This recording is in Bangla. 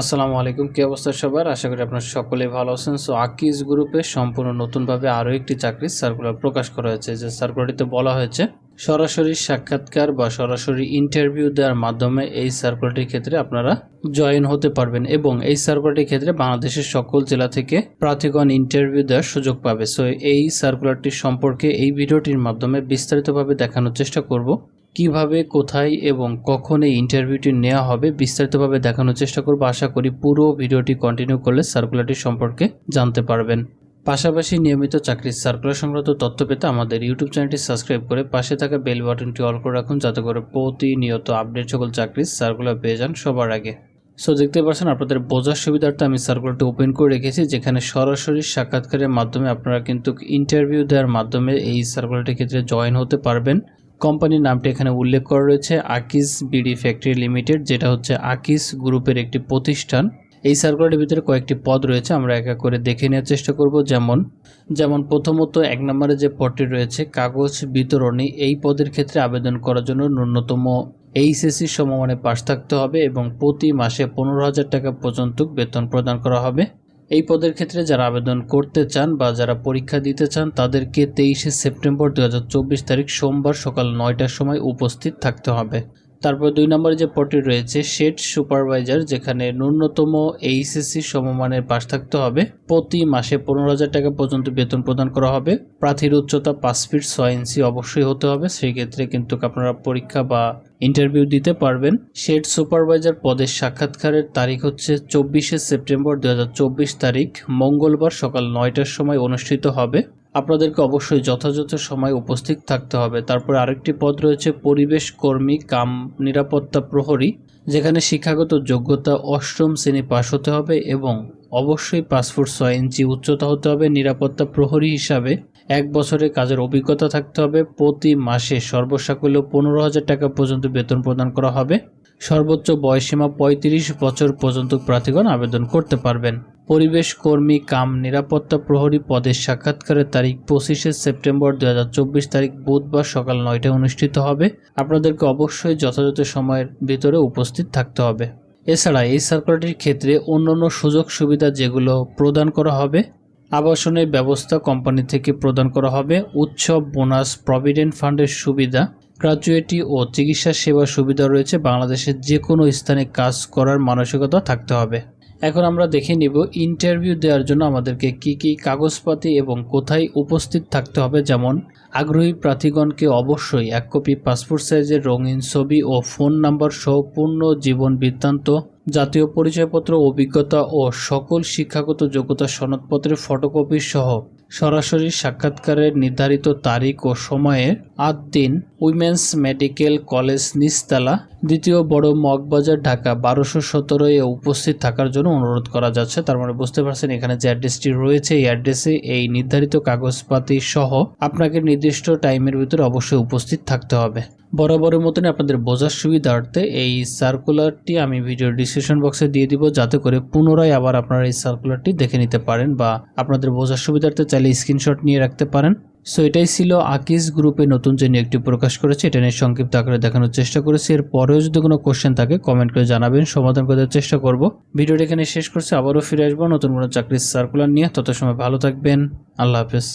আসসালামু আলাইকুম, কি অবস্থা সবার? আশা করি আপনারা সকলেই ভালো আছেন। সো আকিজ গ্রুপে সম্পূর্ণ নতুনভাবে আরও একটি চাকরির সার্কুলার প্রকাশ করা হয়েছে। যে সার্কুলারটিতে বলা হয়েছে, সরাসরি সাক্ষাৎকার বা সরাসরি ইন্টারভিউ দেওয়ার মাধ্যমে এই সার্কুলারটির ক্ষেত্রে আপনারা জয়েন হতে পারবেন এবং এই সার্কুলারটির ক্ষেত্রে বাংলাদেশের সকল জেলা থেকে প্রার্থীগণ ইন্টারভিউ দেওয়ার সুযোগ পাবে। সো এই সার্কুলারটি সম্পর্কে এই ভিডিওটির মাধ্যমে বিস্তারিতভাবে দেখানোর চেষ্টা করব। কীভাবে, কোথায় এবং কখন এই ইন্টারভিউটি নেওয়া হবে বিস্তারিতভাবে দেখানোর চেষ্টা করব। আশা করি পুরো ভিডিওটি কন্টিনিউ করলে সার্কুলারটি সম্পর্কে জানতে পারবেন। পাশাপাশি নিয়মিত চাকরির সার্কুলার সংক্রান্ত তথ্য পেতে আমাদের ইউটিউব চ্যানেলটি সাবস্ক্রাইব করে পাশে থাকা বেল বাটনটি অল করে রাখুন, যাতে করে প্রতিনিয়ত আপডেট সকল চাকরির সার্কুলার পেয়ে যান সবার আগে। সো দেখতে পাচ্ছেন আপনাদের বোঝার সুবিধার্থে আমি সার্কুলারটি ওপেন করে রেখেছি, যেখানে সরাসরি সাক্ষাৎকারের মাধ্যমে আপনারা কিন্তু ইন্টারভিউ দেওয়ার মাধ্যমে এই সার্কুলারটির ক্ষেত্রে জয়েন হতে পারবেন। কোম্পানির নামটি এখানে উল্লেখ করা রয়েছে, আকিস বিডি ফ্যাক্টরি লিমিটেড, যেটা হচ্ছে আকিস গ্রুপের একটি প্রতিষ্ঠান। এই সার্কুলারের ভিতরে কয়েকটি পদ রয়েছে, আমরা এক করে দেখে নেওয়ার চেষ্টা করব। যেমন যেমন প্রথমত, এক নম্বরে যে পদটি রয়েছে, কাগজ বিতরণী, এই পদের ক্ষেত্রে আবেদন করার জন্য ন্যূনতম এইচএসসি সমমানে পাশ থাকতে হবে এবং প্রতি মাসে পনেরো হাজার টাকা পর্যন্ত বেতন প্রদান করা হবে। এই পদের ক্ষেত্রে যারা আবেদন করতে চান বা যারা পরীক্ষা দিতে চান, তাদেরকে তেইশে সেপ্টেম্বর দু হাজার চব্বিশ তারিখ সোমবার সকাল নয়টার সময় উপস্থিত থাকতে হবে। তারপর দুই নম্বরে যে পদটি রয়েছে শেড সুপারভাইজার, যেখানে ন্যূনতম এইচএসসি সমমানের পাশ থাকতে হবে। প্রতি মাসে পনেরো হাজার টাকা পর্যন্ত বেতন প্রদান করা হবে। প্রার্থীর উচ্চতা পাঁচ ফিট ছয় ইঞ্চি অবশ্যই হতে হবে। সেই ক্ষেত্রে কিন্তু আপনারা পরীক্ষা বা ইন্টারভিউ দিতে পারবেন। শেড সুপারভাইজার পদের সাক্ষাৎকারের তারিখ হচ্ছে চব্বিশে সেপ্টেম্বর দু হাজার চব্বিশ তারিখ। মঙ্গলবার সকাল নয়টার সময় অনুষ্ঠিত হবে। আপনাদেরকে অবশ্যই যথাযথ সময় উপস্থিত থাকতে হবে। তারপরে আরেকটি পদ রয়েছে পরিবেশ কর্মী কাম নিরাপত্তা প্রহরী, যেখানে শিক্ষাগত যোগ্যতা অষ্টম শ্রেণি পাশ হতে হবে এবং অবশ্যই পাসপোর্ট ছয় ইঞ্চি উচ্চতা হতে হবে। নিরাপত্তা প্রহরী হিসাবে এক বছরের কাজের অভিজ্ঞতা থাকতে হবে। প্রতি মাসে সর্বসাকুল্য পনেরো হাজার টাকা পর্যন্ত বেতন প্রদান করা হবে। সর্বোচ্চ বয়সীমা পঁয়ত্রিশ বছর পর্যন্ত প্রার্থীগণ আবেদন করতে পারবেন। পরিবেশ কর্মী কাম নিরাপত্তা প্রহরী পদের সাক্ষাৎকারের তারিখ পঁচিশে সেপ্টেম্বর দু হাজার চব্বিশ তারিখ বুধবার সকাল নয়টায় অনুষ্ঠিত হবে। আপনাদেরকে অবশ্যই যথাযথ সময়ের ভিতরে উপস্থিত থাকতে হবে। এছাড়া এই সার্কুলারটির ক্ষেত্রে অন্যান্য সুযোগ সুবিধা যেগুলো প্রদান করা হবে, আবাসনের ব্যবস্থা কোম্পানি থেকে প্রদান করা হবে, উৎসব, বোনাস, প্রভিডেন্ট ফান্ডের সুবিধা গ্রাজুয়েটি ও চিকিৎসা সেবা সুবিধা রয়েছে বাংলাদেশের যে কোনো স্থানে কাজ করার মানসিকতা থাকতে হবে। এখন আমরা দেখে নিব ইন্টারভিউ দেওয়ার জন্য আমাদেরকে কি কি কাগজপাতি এবং কোথায় উপস্থিত থাকতে হবে। যেমন, আগ্রহী প্রার্থীগণকে অবশ্যই এক কপি পাসপোর্ট সাইজের রঙিন ছবি ও ফোন নাম্বার সহ পূর্ণ জীবন বৃত্তান্ত, জাতীয় পরিচয়পত্র, অভিজ্ঞতা ও সকল শিক্ষাগত যোগ্যতা সনদপত্রের ফটোকপি সহ সরাসরি সাক্ষাৎকারের নির্ধারিত তারিখ ও সময়ে আট দিন উইমেন্স মেডিকেল কলেজ নিস্তালা দ্বিতীয় বড় মগবাজার, ঢাকা। বারোশো সতেরো এ উপস্থিত থাকার জন্য অনুরোধ করা যাচ্ছে। তার মানে বুঝতে পারছেন, এখানে যে অ্যাড্রেসটি রয়েছে, এই অ্যাড্রেসে এই নির্ধারিত কাগজপাতি সহ আপনাকে নির্দিষ্ট টাইমের ভিতরে অবশ্যই উপস্থিত থাকতে হবে। বরাবরের মতন আপনাদের বোঝার সুবিধার্থে এই সার্কুলারটি আমি ভিডিও ডিসক্রিপশন বক্সে দিয়ে দিব, যাতে করে পুনরায় আবার আপনারা এই সার্কুলারটি দেখে নিতে পারেন বা আপনাদের বোঝার সুবিধার্থে চাইলে স্ক্রিনশট নিয়ে রাখতে পারেন। সো এটাই ছিল আকিস গ্রুপে নতুন যে নিয়োগটি প্রকাশ করেছে, এটা নিয়ে সংক্ষিপ্ত আকারে দেখানোর চেষ্টা করেছি। এর পরেও যদি কোনো কোশ্চেন থাকে কমেন্ট করে জানাবেন। সমাধান করার চেষ্টা করব। ভিডিওটা এখানে শেষ করছে। আবারও ফিরে আসব নতুন কোনো চাকরির সার্কুলার নিয়ে। তত সময় ভালো থাকবেন। আল্লাহ হাফেজ।